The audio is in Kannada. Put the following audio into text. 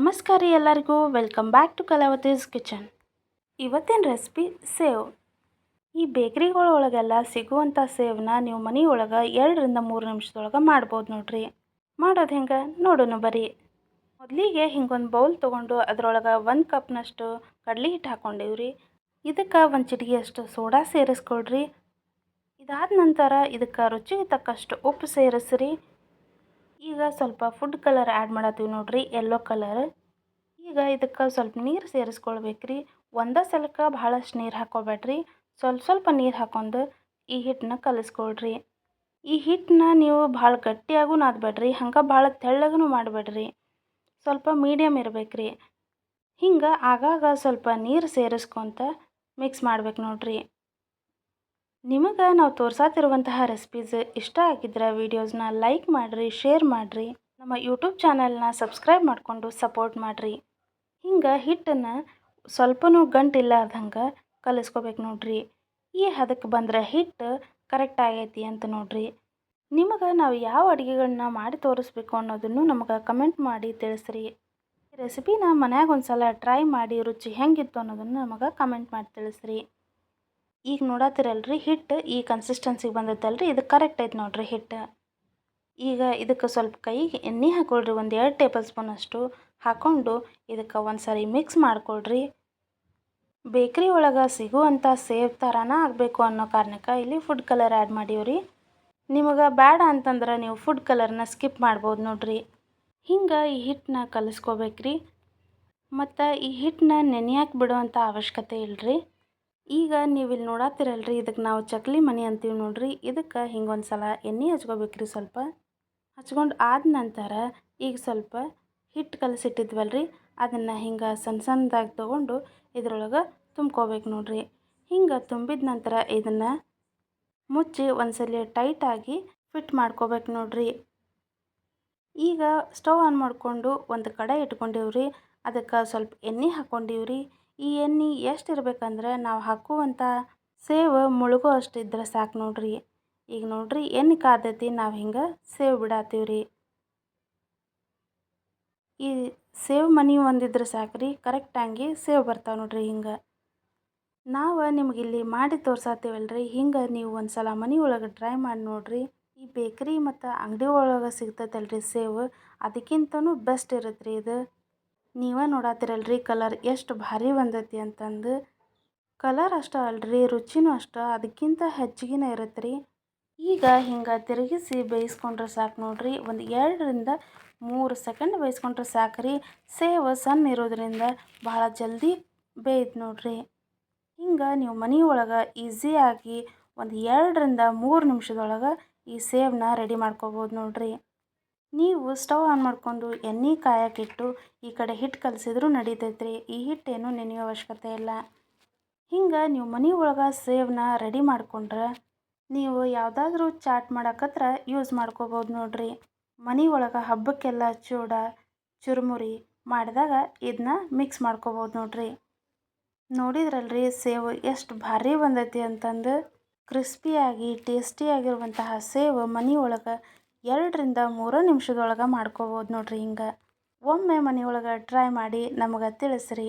ನಮಸ್ಕಾರ ರೀ ಎಲ್ಲರಿಗೂ. Welcome back to Kalavati's kitchen ಇವತ್ತಿನ ರೆಸಿಪಿ ಸೇವ್. ಈ ಬೇಕ್ರಿಗಳೊಳಗೆಲ್ಲ ಸಿಗುವಂಥ ಸೇವ್ನ ನೀವು ಮನೆಯೊಳಗೆ ಎರಡರಿಂದ ಮೂರು ನಿಮಿಷದೊಳಗೆ ಮಾಡ್ಬೋದು ನೋಡ್ರಿ. ಮಾಡೋದು ಹೆಂಗೆ? ನೋಡೋಣ ಬರೀ. ಮೊದಲಿಗೆ ಹಿಂಗೊಂದು ಬೌಲ್ ತೊಗೊಂಡು ಅದರೊಳಗೆ ಒಂದು ಕಪ್ನಷ್ಟು ಕಡಲೆ ಹಿಟ್ಟು ಹಾಕ್ಕೊಂಡಿವ್ರಿ ಇದಕ್ಕೆ ಒಂದು ಚಿಟಿಗೆಯಷ್ಟು ಸೋಡಾ ಸೇರಿಸ್ಕೊಳ್ರಿ. ಇದಾದ ನಂತರ ಇದಕ್ಕೆ ರುಚಿಗೆ ತಕ್ಕಷ್ಟು ಉಪ್ಪು ಸೇರಿಸ್ರಿ. ಈಗ ಸ್ವಲ್ಪ ಫುಡ್ ಕಲರ್ ಆ್ಯಡ್ ಮಾಡತ್ತೀವಿ ನೋಡ್ರಿ ಯೆಲ್ಲೋ ಕಲರ್ ಈಗ ಇದಕ್ಕೆ ಸ್ವಲ್ಪ ನೀರು ಸೇರಿಸ್ಕೊಳ್ಬೇಕ್ರಿ. ಒಂದೇ ಸಲಕ್ಕೆ ಭಾಳಷ್ಟು ನೀರು ಹಾಕೋಬೇಡ್ರಿ. ಸ್ವಲ್ಪ ಸ್ವಲ್ಪ ನೀರು ಹಾಕೊಂಡು ಈ ಹಿಟ್ಟನ್ನ ಕಲಿಸ್ಕೊಳ್ರಿ. ಈ ಹಿಟ್ಟನ್ನ ನೀವು ಭಾಳ ಗಟ್ಟಿಯಾಗೂ ನಾದಬೇಡ್ರಿ, ಹಂಗೆ ಭಾಳ ತೆಳ್ಳಗೂ ಮಾಡಬೇಡ್ರಿ. ಸ್ವಲ್ಪ ಮೀಡಿಯಮ್ ಇರಬೇಕ್ರಿ. ಹಿಂಗೆ ಆಗಾಗ ಸ್ವಲ್ಪ ನೀರು ಸೇರಿಸ್ಕೊತ ಮಿಕ್ಸ್ ಮಾಡ್ಬೇಕು ನೋಡ್ರಿ. ನಿಮಗೆ ನಾವು ತೋರ್ಸಾತಿರುವಂತಹ ರೆಸಿಪೀಸ್ ಇಷ್ಟ ಆಗಿದ್ರೆ ವಿಡಿಯೋಸ್ನ ಲೈಕ್ ಮಾಡಿರಿ ಶೇರ್ ಮಾಡಿರಿ. ನಮ್ಮ ಯೂಟ್ಯೂಬ್ ಚಾನಲ್ನ ಸಬ್ಸ್ಕ್ರೈಬ್ ಮಾಡಿಕೊಂಡು ಸಪೋರ್ಟ್ ಮಾಡಿರಿ. ಹಿಂಗೆ ಹಿಟ್ಟನ್ನು ಸ್ವಲ್ಪನೂ ಗಂಟಿಲ್ಲಾರ್ದಂಗೆ ಕಲಿಸ್ಕೋಬೇಕು ನೋಡ್ರಿ. ಈ ಹದಕ್ಕೆ ಬಂದ್ರೆ ಹಿಟ್ಟು ಕರೆಕ್ಟ್ ಆಗೈತಿ ಅಂತ ನೋಡ್ರಿ. ನಿಮಗೆ ನಾವು ಯಾವ ಅಡುಗೆಗಳನ್ನ ಮಾಡಿ ತೋರಿಸ್ಬೇಕು ಅನ್ನೋದನ್ನು ನಮಗೆ ಕಮೆಂಟ್ ಮಾಡಿ ತಿಳಿಸ್ರಿ. ರೆಸಿಪಿನ ಮನ್ಯಾಗ ಒಂದು ಸಲ ಟ್ರೈ ಮಾಡಿ ರುಚಿ ಹೆಂಗಿತ್ತು ಅನ್ನೋದನ್ನು ನಮಗೆ ಕಮೆಂಟ್ ಮಾಡಿ ತಿಳಿಸ್ರಿ. ಈಗ ನೋಡತ್ತಿರಲ್ರಿ ಹಿಟ್ಟು ಈ ಕನ್ಸಿಸ್ಟೆನ್ಸಿಗೆ ಬಂದೈತಲ್ರಿ, ಇದು ಕರೆಕ್ಟ್ ಐತೆ ನೋಡ್ರಿ ಹಿಟ್ಟು ಈಗ ಇದಕ್ಕೆ ಸ್ವಲ್ಪ ಕೈಗೆ ಎಣ್ಣೆ ಹಾಕ್ಕೊಳ್ರಿ ಒಂದು ಎರಡು ಟೇಬಲ್ ಸ್ಪೂನ್ ಅಷ್ಟು ಹಾಕ್ಕೊಂಡು ಇದಕ್ಕೆ ಒಂದು ಸಾರಿ ಮಿಕ್ಸ್ ಮಾಡ್ಕೊಳ್ರಿ. ಬೇಕ್ರಿ ಒಳಗೆ ಸಿಗುವಂಥ ಸೇವ್ ಥರನ ಆಗಬೇಕು ಅನ್ನೋ ಕಾರಣಕ್ಕೆ ಇಲ್ಲಿ ಫುಡ್ ಕಲರ್ ಆ್ಯಡ್ ಮಾಡೀವ್ರಿ. ನಿಮಗೆ ಬೇಡ ಅಂತಂದ್ರೆ ನೀವು ಫುಡ್ ಕಲರ್ನ ಸ್ಕಿಪ್ ಮಾಡ್ಬೋದು ನೋಡ್ರಿ. ಹಿಂಗೆ ಈ ಹಿಟ್ಟನ್ನ ಕಲಿಸ್ಕೋಬೇಕ್ರಿ. ಮತ್ತು ಈ ಹಿಟ್ಟನ್ನ ನೆನೆಯಾಕೆ ಬಿಡುವಂಥ ಅವಶ್ಯಕತೆ ಇಲ್ಲರಿ ಈಗ ನೀವು ಇಲ್ಲಿ ನೋಡತ್ತಿರಲ್ರಿ ಇದಕ್ಕೆ ನಾವು ಚಕ್ಲಿ ಮನೆ ಅಂತೀವಿ ನೋಡ್ರಿ. ಇದಕ್ಕೆ ಹಿಂಗೊಂದು ಸಲ ಎಣ್ಣೆ ಹಚ್ಕೋಬೇಕ್ರಿ ಸ್ವಲ್ಪ. ಹಚ್ಕೊಂಡು ಆದ ನಂತರ ಈಗ ಸ್ವಲ್ಪ ಹಿಟ್ಟು ಕಲಸಿಟ್ಟಿದ್ವಲ್ರಿ, ಅದನ್ನು ಹಿಂಗೆ ಸಣ್ಣ ಸಣ್ಣದಾಗಿ ತೊಗೊಂಡು ಇದ್ರೊಳಗೆ ತುಂಬ್ಕೋಬೇಕು ನೋಡ್ರಿ. ಹಿಂಗೆ ತುಂಬಿದ ನಂತರ ಇದನ್ನು ಮುಚ್ಚಿ ಒಂದ್ಸಲ ಟೈಟಾಗಿ ಫಿಟ್ ಮಾಡ್ಕೋಬೇಕು ನೋಡ್ರಿ. ಈಗ ಸ್ಟವ್ ಆನ್ ಮಾಡಿಕೊಂಡು ಒಂದು ಕಡೆ ಇಟ್ಕೊಂಡಿವ್ರಿ, ಅದಕ್ಕೆ ಸ್ವಲ್ಪ ಎಣ್ಣೆ ಹಾಕ್ಕೊಂಡಿವ್ರಿ ಈ ಎಣ್ಣೆ ಎಷ್ಟು ಇರ್ಬೇಕಂದ್ರೆ ನಾವು ಹಾಕುವಂಥ ಸೇವ್ ಮುಳುಗೋ ಅಷ್ಟು ಇದ್ರೆ ಸಾಕು ನೋಡ್ರಿ. ಈಗ ನೋಡ್ರಿ ಎಣ್ಣೆ ಕಾದೈತಿ, ನಾವು ಹಿಂಗೆ ಸೇವ್ ರೀ ಈ ಸೇವ್ ಮನಿ ಒಂದಿದ್ರೆ ರೀ ಕರೆಕ್ಟಾಗಿ ಸೇವ್ ಬರ್ತಾವೆ ನೋಡ್ರಿ ಹಿಂಗೆ. ನಾವು ನಿಮ್ಗೆ ಇಲ್ಲಿ ಮಾಡಿ ತೋರ್ಸಾತೀವಲ್ರಿ, ಹಿಂಗೆ ನೀವು ಒಂದು ಸಲ ಮನೆ ಒಳಗೆ ಟ್ರೈ ಮಾಡಿ ನೋಡ್ರಿ. ಈ ಬೇಕ್ರಿ ಮತ್ತು ಅಂಗಡಿ ಒಳಗೆ ಸಿಗ್ತೈತಲ್ರಿ ಸೇವ್, ಅದಕ್ಕಿಂತನೂ ಬೆಸ್ಟ್ ಇರುತ್ತೆ ರೀ ಇದು. ನೀವೇ ನೋಡತ್ತಿರಲ್ರಿ ಕಲರ್ ಎಷ್ಟು ಭಾರಿ ಬಂದೈತಿ ಅಂತಂದು. ಕಲರ್ ಅಷ್ಟೇ ಅಲ್ರಿ, ರುಚಿನೂ ಅಷ್ಟೇ, ಅದಕ್ಕಿಂತ ಹೆಚ್ಚಿಗೆನೇ ಇರುತ್ತೆ ರೀ ಈಗ ಹಿಂಗೆ ತಿರುಗಿಸಿ ಬೇಯಿಸ್ಕೊಂಡ್ರೆ ಸಾಕು ನೋಡ್ರಿ, ಒಂದು ಎರಡರಿಂದ ಮೂರು ಸೆಕೆಂಡ್ ಬೇಯಿಸ್ಕೊಂಡ್ರೆ ಸಾಕು ರೀ ಸೇವ್ ಸಣ್ಣ ಇರೋದ್ರಿಂದ ಭಾಳ ಜಲ್ದಿ ಬೇಯ್ತು ನೋಡ್ರಿ. ಹಿಂಗೆ ನೀವು ಮನೆ ಒಳಗೆ ಈಸಿಯಾಗಿ ಒಂದು ಎರಡರಿಂದ ಮೂರು ನಿಮಿಷದೊಳಗೆ ಈ ಸೇವ್ನ ರೆಡಿ ಮಾಡ್ಕೋಬೋದು ನೋಡ್ರಿ. ನೀವು ಸ್ಟವ್ ಆನ್ ಮಾಡಿಕೊಂಡು ಎಣ್ಣೆ ಕಾಯಕ್ಕಿಟ್ಟು ಈ ಕಡೆ ಹಿಟ್ಟು ಕಲಸಿದ್ರೂ ನಡೀತೈತ್ರಿ. ಈ ಹಿಟ್ಟೇನು ನೆನೆಯೋ ಅವಶ್ಯಕತೆ ಇಲ್ಲ. ಹಿಂಗೆ ನೀವು ಮನೆ ಒಳಗೆ ಸೇವ್ನ ರೆಡಿ ಮಾಡ್ಕೊಂಡ್ರೆ ನೀವು ಯಾವುದಾದ್ರೂ ಚಾಟ್ ಮಾಡಕತ್ರ ಯೂಸ್ ಮಾಡ್ಕೋಬೋದು ನೋಡ್ರಿ. ಮನೆ ಒಳಗೆ ಹಬ್ಬಕ್ಕೆಲ್ಲ ಚೂಡ, ಚುರುಮುರಿ ಮಾಡಿದಾಗ ಇದನ್ನ ಮಿಕ್ಸ್ ಮಾಡ್ಕೋಬೋದು ನೋಡ್ರಿ. ನೋಡಿದ್ರಲ್ರಿ ಸೇವ್ ಎಷ್ಟು ಭಾರಿ ಬಂದೈತಿ ಅಂತಂದು. ಕ್ರಿಸ್ಪಿಯಾಗಿ, ಟೇಸ್ಟಿಯಾಗಿರುವಂತಹ ಸೇವ್ ಮನೆ ಒಳಗೆ ಎರಡರಿಂದ ಮೂರು ನಿಮಿಷದೊಳಗೆ ಮಾಡ್ಕೋಬೋದು ನೋಡ್ರಿ ಹಿಂಗೆ. ಒಮ್ಮೆ ಮನೆಯೊಳಗೆ ಟ್ರೈ ಮಾಡಿ ನಮಗೆ ತಿಳಿಸ್ರಿ.